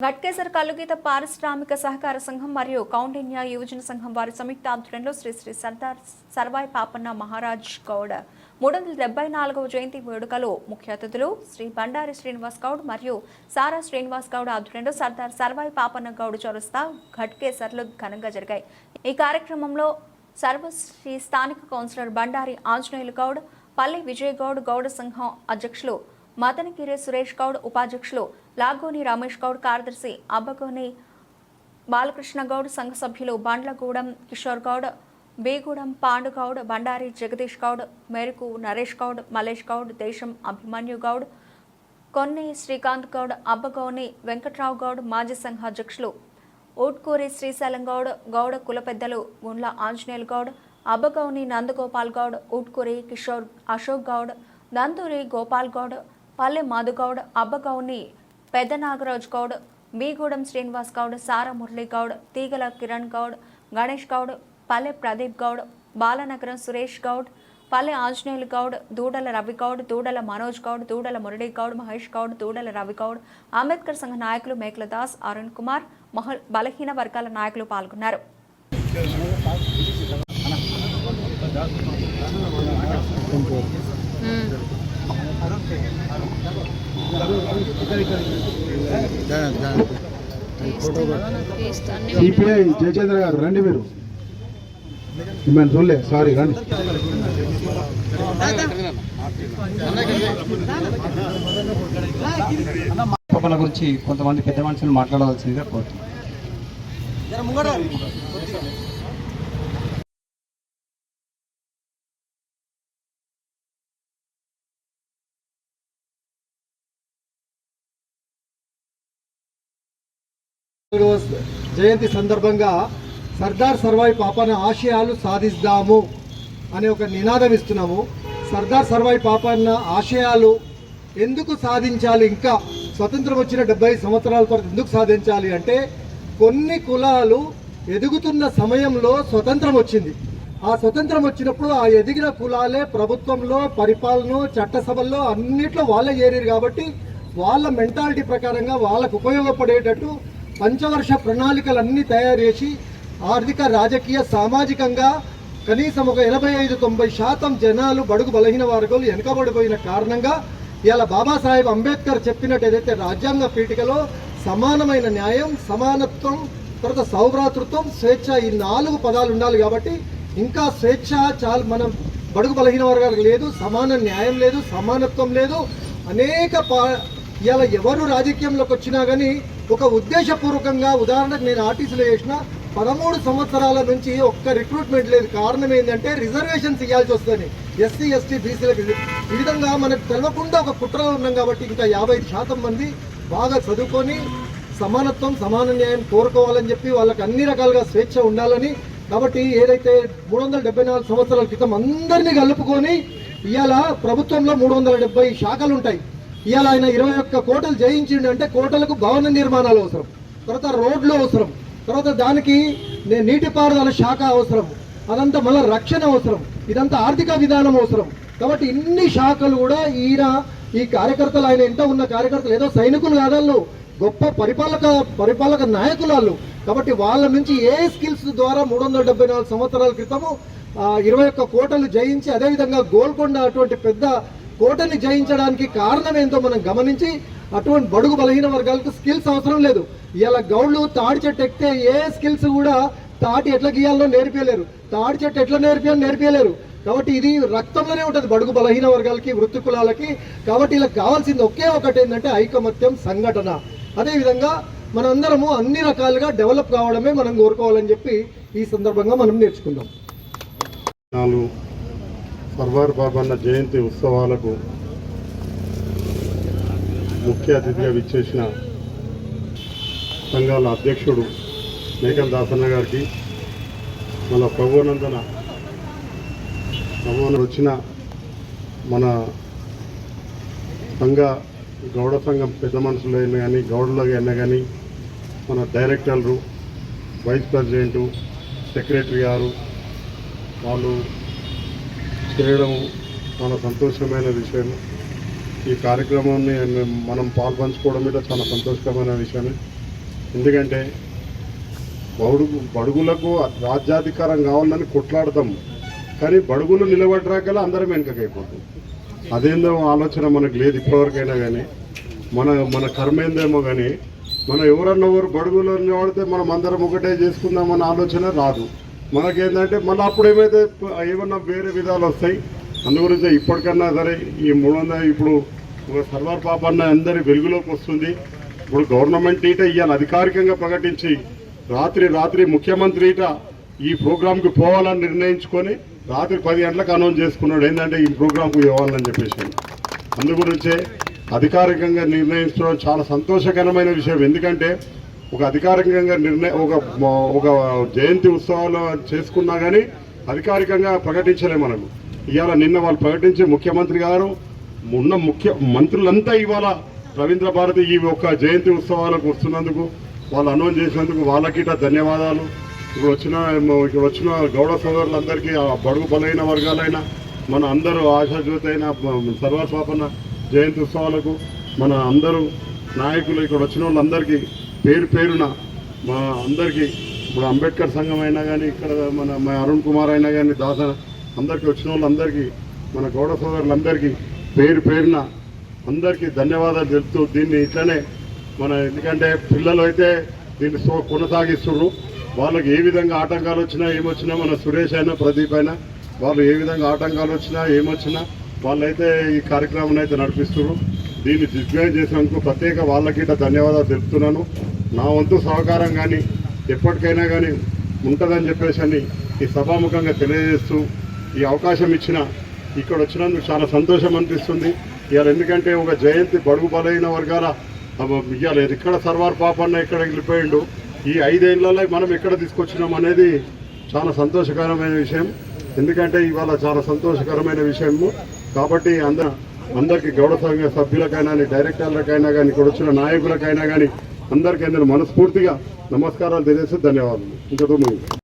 ఘట్కేసర్ కల్లుగీత పారిశ్రామిక సహకార సంఘం మరియు కౌండిన్య యువజన సంఘం వారి సంయుక్త ఆధ్వర్యంలో శ్రీ శ్రీ సర్దార్ సర్వాయి పాపన్న మహారాజ్ గౌడ్ మూడు వందల డెబ్బై నాలుగవ జయంతి వేడుకలో ముఖ్య అతిథులు శ్రీ బండారి శ్రీనివాస్ గౌడ్ మరియు సారా శ్రీనివాస్ గౌడ్ ఆధ్వర్యంలో సర్దార్ సర్వాయి పాపన్న గౌడ్ చొరస్తా ఘట్కేసర్లు ఘనంగా జరిగాయి. ఈ కార్యక్రమంలో సర్వశ్రీ స్థానిక కౌన్సిలర్ బండారి ఆంజనేయులు గౌడ్ పల్లి విజయ్ గౌడ్ గౌడ సంఘం అధ్యక్షులు మదనగిరి సురేష్ గౌడ్ ఉపాధ్యక్షులు లాగోని రమేష్ గౌడ్ కార్యదర్శి అబ్బగోని బాలకృష్ణ గౌడ్ సంఘ సభ్యులు బండ్లగూడెం కిషోర్ గౌడ్ బేగూడెం పాండుగౌడ్ బండారి జగదీష్ గౌడ్ మేరకు నరేష్ గౌడ్ మలేష్ గౌడ్ దేశం అభిమన్యు గౌడ్ కొన్ని శ్రీకాంత్ గౌడ్ అబ్బగౌని వెంకట్రావు గౌడ్ మాజీ సంఘ అధ్యక్షులు ఊట్కూరి శ్రీశైలం గౌడ్ గౌడ కుల పెద్దలు గుండ్ల ఆంజనేయులు గౌడ్ అబ్బగౌని నందగోపాల్ గౌడ్ ఊట్కూరి కిషోర్ అశోక్ గౌడ్ నందూరి గోపాల్ గౌడ్ పల్లె మాధుగౌడ్ అబ్బగౌని పెద్ద నాగరాజ్ గౌడ్ మీగూడెం శ్రీనివాస్ గౌడ్ సారా మురళీ గౌడ్ తీగల కిరణ్ గౌడ్ గణేష్ గౌడ్ పల్లె ప్రదీప్ గౌడ్ బాలనగరం సురేష్ గౌడ్ పల్లె ఆంజనేయులు గౌడ్ దూడల రవి గౌడ్ దూడల మనోజ్ గౌడ్ దూడల మురళీ గౌడ్ మహేష్ గౌడ్ దూడల రవి గౌడ్ అంబేద్కర్ సంఘ నాయకులు మేకల దాస్ అరుణ్ కుమార్ మహల్ బలహీన వర్గాల నాయకులు పాల్గొన్నారు. సిపిఐ జయచంద్ర గారు రండి మీరు. మిమ్మల్ని చూడలే సారీ రండి. పక్కల గురించి కొంతమంది పెద్ద మనుషులు మాట్లాడవలసిందిగా కోరుతున్నాను. జయంతి సందర్భంగా సర్దార్ సర్వాయి పాపన ఆశయాలు సాధిస్తాము అనే ఒక నినాదం ఇస్తున్నాము. సర్దార్ సర్వాయి పాపన్న ఆశయాలు ఎందుకు సాధించాలి? ఇంకా స్వతంత్రం వచ్చిన డెబ్బై సంవత్సరాల తర్వాత ఎందుకు సాధించాలి అంటే కొన్ని కులాలు ఎదుగుతున్న సమయంలో స్వతంత్రం వచ్చింది. ఆ స్వతంత్రం వచ్చినప్పుడు ఆ ఎదిగిన కులాలే ప్రభుత్వంలో పరిపాలన చట్టసభల్లో అన్నిట్లో వాళ్ళే చేరారు కాబట్టి వాళ్ళ మెంటాలిటీ ప్రకారంగా వాళ్ళకు ఉపయోగపడేటట్టు పంచవర్ష ప్రణాళికలన్నీ తయారు చేసి ఆర్థిక రాజకీయ సామాజికంగా కనీసం ఒక ఎనభై ఐదు తొంభై శాతం జనాలు బడుగు బలహీన వర్గాలు వెనుకబడిపోయిన కారణంగా ఇలా బాబాసాహెబ్ అంబేద్కర్ చెప్పినట్టు ఏదైతే రాజ్యాంగ పీఠికలో సమానమైన న్యాయం సమానత్వం తర్వాత సౌభ్రాతృత్వం స్వేచ్ఛ ఈ నాలుగు పదాలు ఉండాలి కాబట్టి ఇంకా స్వేచ్ఛ చాలా మనం బడుగు బలహీన వర్గాలకు లేదు సమాన న్యాయం లేదు సమానత్వం లేదు అనేక పా ఇలా ఎవరు రాజకీయంలోకి వచ్చినా కానీ ఒక ఉద్దేశపూర్వకంగా ఉదాహరణకు నేను ఆర్టీసీలో చేసిన పదమూడు సంవత్సరాల నుంచి ఒక్క రిక్రూట్మెంట్ లేదు. కారణం ఏంటంటే రిజర్వేషన్స్ ఇవ్వాల్సి వస్తుంది. ఎస్సీ ఎస్టీ బీసీలకు ఈ విధంగా మనకు తెలవకుండా ఒక కుట్రలో ఉన్నాం కాబట్టి ఇంకా యాభై శాతం మంది బాగా చదువుకొని సమానత్వం సమాన న్యాయం కోరుకోవాలని చెప్పి వాళ్ళకి అన్ని రకాలుగా స్వేచ్ఛ ఉండాలని కాబట్టి ఏదైతే మూడు వందల డెబ్బై నాలుగు సంవత్సరాల క్రితం అందరినీ కలుపుకొని ఇవాళ ప్రభుత్వంలో మూడు వందల డెబ్బై శాఖలు ఉంటాయి ఇవాళ ఆయన ఇరవై ఒక్క కోటలు జయించిండు అంటే కోటలకు భవన నిర్మాణాలు అవసరం. తర్వాత రోడ్లు అవసరం. తర్వాత దానికి నీటిపారుదల శాఖ అవసరం. అదంతా మళ్ళీ రక్షణ అవసరం. ఇదంతా ఆర్థిక విధానం అవసరం. కాబట్టి ఇన్ని శాఖలు కూడా ఈయన ఈ కార్యకర్తలు ఆయన ఎంత ఉన్న కార్యకర్తలు ఏదో సైనికులు కాదాళ్ళు గొప్ప పరిపాలక పరిపాలక నాయకులు వాళ్ళు. కాబట్టి వాళ్ళ నుంచి ఏ స్కిల్స్ ద్వారా మూడు వందల డెబ్బై నాలుగు సంవత్సరాల క్రితము ఇరవై ఒక్క కోటలు జయించి అదేవిధంగా గోల్కొండ అటువంటి పెద్ద కోటని జయించడానికి కారణం ఏంటో మనం గమనించి అటువంటి బడుగు బలహీన వర్గాలకు స్కిల్స్ అవసరం లేదు. ఇలా గౌళ్ళు తాడి చెట్టు ఎక్కితే ఏ స్కిల్స్ కూడా తాటి ఎట్లా గీయాలో నేర్పించలేరు తాడి చెట్టు ఎట్లా నేర్పియాలో నేర్పించలేరు కాబట్టి ఇది రక్తంలోనే ఉంటుంది బడుగు బలహీన వర్గాలకి వృత్తి కులాలకి. కాబట్టి ఇలా కావాల్సింది ఒకే ఒకటి ఏంటంటే ఐకమత్యం సంఘటన. అదేవిధంగా మనందరము అన్ని రకాలుగా డెవలప్ కావడమే మనం కోరుకోవాలని చెప్పి ఈ సందర్భంగా మనం నేర్చుకుందాం నాలుగు. సర్వార్ బాబన్న జయంతి ఉత్సవాలకు ముఖ్య అతిథిగా విచ్చేసిన సంఘాల అధ్యక్షుడు మేకల్ దాసన్న గారికి మన ప్రభునందన ప్రభువన వచ్చిన మన సంఘ గౌడ సంఘం పెద్ద మనుషులైన కానీ గౌడులు అయినా కానీ మన డైరెక్టర్లు వైస్ ప్రెసిడెంటు సెక్రటరీ గారు వాళ్ళు చేయడం చాలా సంతోషమైన విషయం ఈ కార్యక్రమాన్ని మనం పాల్పంచుకోవడం మీద చాలా సంతోషకరమైన విషయమే. ఎందుకంటే బడుగు బడుగులకు రాజ్యాధికారం కావాలని కొట్లాడతాం. కానీ బడుగులు నిలబడరాకలా అందరం వెనుకకైపోతాం. అదేందో ఆలోచన మనకు లేదు ఇప్పటివరకైనా కానీ మన మన కర్మ ఏందేమో కానీ మనం ఎవరన్నా ఎవరు బడుగులో నిలబడితే మనం అందరం ఒకటే చేసుకుందామన్న ఆలోచన రాదు. మనకేంటంటే మళ్ళీ అప్పుడు ఏమైతే ఏమన్నా వేరే విధాలు వస్తాయి అందుగురించి ఇప్పటికన్నా సరే ఈ మూడు వందల ఇప్పుడు ఒక పాప అన్న అందరి వెలుగులోకి వస్తుంది. ఇప్పుడు గవర్నమెంట్ ఈట ఇవాళ అధికారికంగా ప్రకటించి రాత్రి రాత్రి ముఖ్యమంత్రి ఈట ఈ ప్రోగ్రాంకి పోవాలని నిర్ణయించుకొని రాత్రి పది గంటలకు అనౌన్స్ చేసుకున్నాడు. ఏంటంటే ఈ ప్రోగ్రాంకు పోవాలని చెప్పేసి. అందు గురించే అధికారికంగా నిర్ణయించడం చాలా సంతోషకరమైన విషయం. ఎందుకంటే ఒక అధికారికంగా నిర్ణయం ఒక ఒక జయంతి ఉత్సవాలు చేసుకున్నా కానీ అధికారికంగా ప్రకటించలే మనకు ఇవాళ నిన్న వాళ్ళు ప్రకటించి ముఖ్యమంత్రి గారు ఉన్న ముఖ్య మంత్రులంతా ఇవాళ రవీంద్ర భారతి ఈ ఒక్క జయంతి ఉత్సవాలకు వస్తున్నందుకు వాళ్ళు అనౌన్స్ చేసినందుకు వాళ్ళకిట ధన్యవాదాలు. ఇప్పుడు వచ్చిన ఇక్కడ వచ్చిన గౌడ సోదరులందరికీ ఆ బడుగు బలైన వర్గాలైన మన అందరూ ఆశాజ్యోతి అయిన సర్వార్ జయంతి ఉత్సవాలకు మన అందరూ నాయకులు ఇక్కడ వచ్చిన వాళ్ళందరికీ పేరు పేరున మా అందరికీ ఇప్పుడు అంబేద్కర్ సంఘం అయినా కానీ ఇక్కడ మన మా అరుణ్ కుమార్ అయినా కానీ దాస అందరికీ వచ్చిన వాళ్ళందరికీ మన గౌడ సోదరులందరికీ పేరు పేరున అందరికీ ధన్యవాదాలు తెలుపుతూ దీన్ని ఇట్లనే మన ఎందుకంటే పిల్లలు అయితే దీన్ని సో కొనసాగిస్తున్నారు వాళ్ళకి ఏ విధంగా ఆటంకాలు వచ్చినా ఏమొచ్చినా మన సురేష్ అయినా ప్రదీప్ అయినా వాళ్ళు ఏ విధంగా ఆటంకాలు వచ్చినా ఏమొచ్చినా వాళ్ళైతే ఈ కార్యక్రమాన్ని అయితే నడిపిస్తున్నారు దీన్ని దిగ్విజయం చేసినందుకు ప్రత్యేక వాళ్ళకి ఇట్లా ధన్యవాదాలు తెలుపుతున్నాను. నా వంతు సహకారం కానీ ఎప్పటికైనా కానీ ఉంటుందని చెప్పేసి అని ఈ సభాముఖంగా తెలియజేస్తూ ఈ అవకాశం ఇచ్చిన ఇక్కడ వచ్చినందుకు చాలా సంతోషం అనిపిస్తుంది. ఇవాళ ఎందుకంటే ఒక జయంతి బడుగు బలైన వర్గాల ఇవాళ ఇక్కడ సర్వార్ పాపన్న ఇక్కడ వెళ్ళిపోయిండు. ఈ ఐదేళ్ళలో మనం ఎక్కడ తీసుకొచ్చినాం అనేది చాలా సంతోషకరమైన విషయం. ఎందుకంటే ఇవాళ చాలా సంతోషకరమైన విషయము. కాబట్టి అంద అందరికీ గౌడ సంఘ సభ్యులకైనా కానీ డైరెక్టర్లకైనా కానీ ఇక్కడ వచ్చిన నాయకులకైనా కానీ అందరికీ అందరూ మనస్ఫూర్తిగా నమస్కారాలు తెలియజేస్తూ ధన్యవాదాలు. ఇంకా